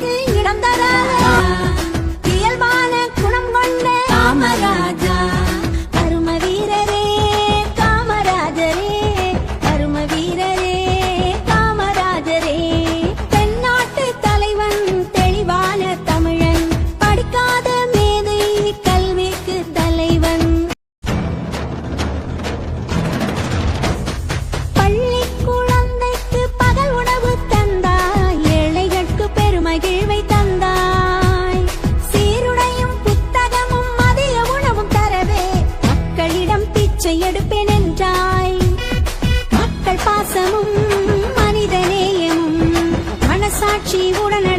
இடம் தராத? இயல்பான குணம் கொண்ட தாமரா. பிச்சை எடுப்பேன் என்றாய் மக்கள் பாசமும் மனித நேயமும் மனசாட்சி உடனடி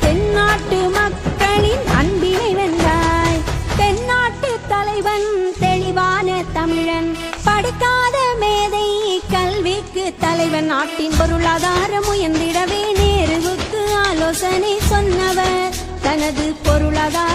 தென்னாட்டு மக்களின் அன்பினை வென்றாய். தென்னாட்டு தலைவன் தெளிவான தமிழன். படிக்காத மேதை கல்விக்கு தலைவன். நாட்டின் பொருளாதாரம் முயன்றிடவே நேருவுக்கு ஆலோசனை சொன்னவர். தனது பொருளாதார